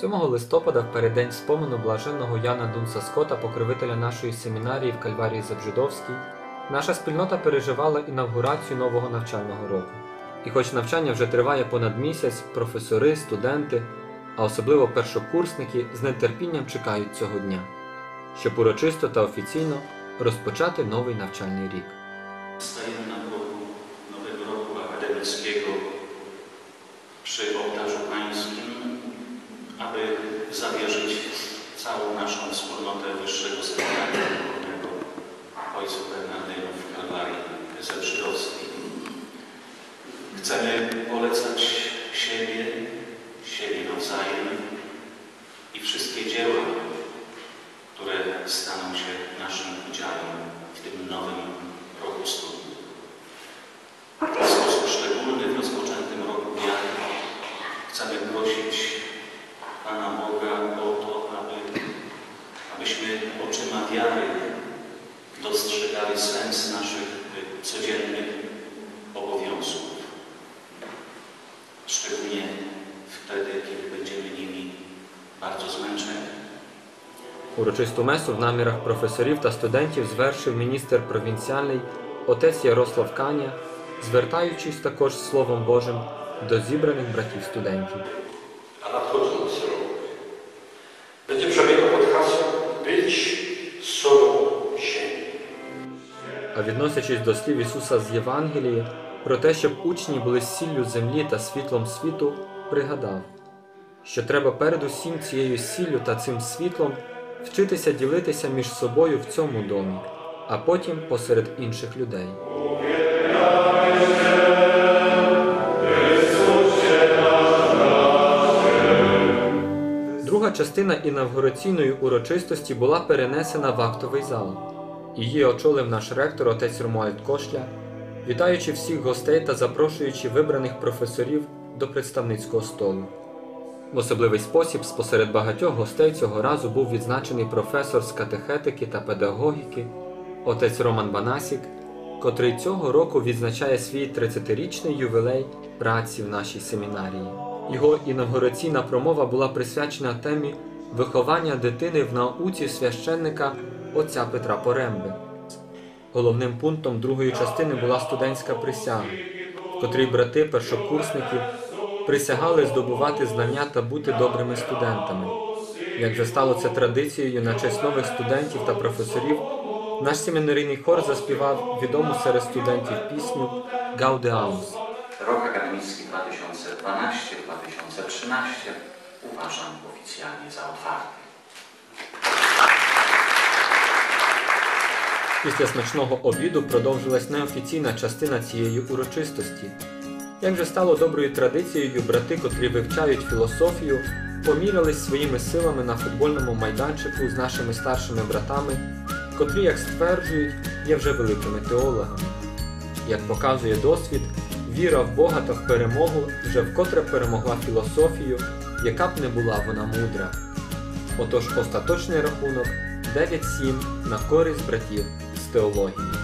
листопада, в переддень спомену блаженного Яна Дунса Скота, покровителя нашої семінарії в Кальварії Забжидовській, наша спільнота переживала інавгурацію нового навчального року. І хоч навчання вже триває понад місяць, професори, студенти, а особливо першокурсники з нетерпінням чекають цього дня, щоб урочисто та офіційно rozpoczęty новий навчальний рік. Stajemy na progu nowego roku akademickiego przy ołtarzu pańskim, aby zawierzyć całą naszą wspólnotę Wyższego Seminarium Duchownego Ojców Bernardynów w Kalwarii Zebrzydowskiej. Chcemy polecać siebie, siebie nawzajem i wszystkie dzieła, które staną się naszym udziałem w tym nowym roku studni. W sposób szczególny w rozpoczętym roku wiary chcemy prosić oczyma wiary dostrzegali sens naszych codziennych obowiązków. Szczególnie wtedy, kiedy będziemy nimi bardzo zmęczeni. Урочисту месу в намірах професорів та студентів звершив міністр провінціальний отець Ярослав Каня, звертаючись також Словом Божим до зібраних братів студентів. Być solą. А відносячись до слів Ісуса з Євангелії про те, щоб учні були сіллю землі та світлом світу, пригадав, що треба перед усім цією сіллю та цим світлом вчитися ділитися між собою в цьому домі, а потім посеред інших людей. Частина інавгураційної урочистості була перенесена в актовий зал. Її очолив наш ректор отець Ромуальд Кошля, вітаючи всіх гостей та запрошуючи вибраних професорів до представницького столу. В особливий спосіб спосеред багатьох гостей цього разу був відзначений професор з катехетики та педагогіки, отець Роман Банасік, котрий цього року відзначає свій 30-річний ювілей праці в нашій семінарії. Його інавгураційна промова була присвячена темі виховання дитини в науці священника отця Петра Поремби. Головним пунктом другої частини була студентська присяга, в котрій брати першокурсники присягали здобувати знання та бути добрими студентами. Як вже стало це традицією на честь нових студентів та професорів, наш семінарійний хор заспівав відому серед студентів пісню Гаудеаус. Рок академічний 2012 13 uważam oficjalnie za otwarty. Після смачного обіду продовжилась неофіційна частина цієї урочистості. Як же стало доброю традицією, брати, котрі вивчають філософію, помірялись своїми силами на футбольному майданчику з нашими старшими братами, котрі, як стверджують, є вже великими теологами. Як показує досвід, віра в Бога та в перемогу вже вкотре перемогла філософію, яка б не була вона мудра. Отож остаточний рахунок 9-7 на користь братів з теології.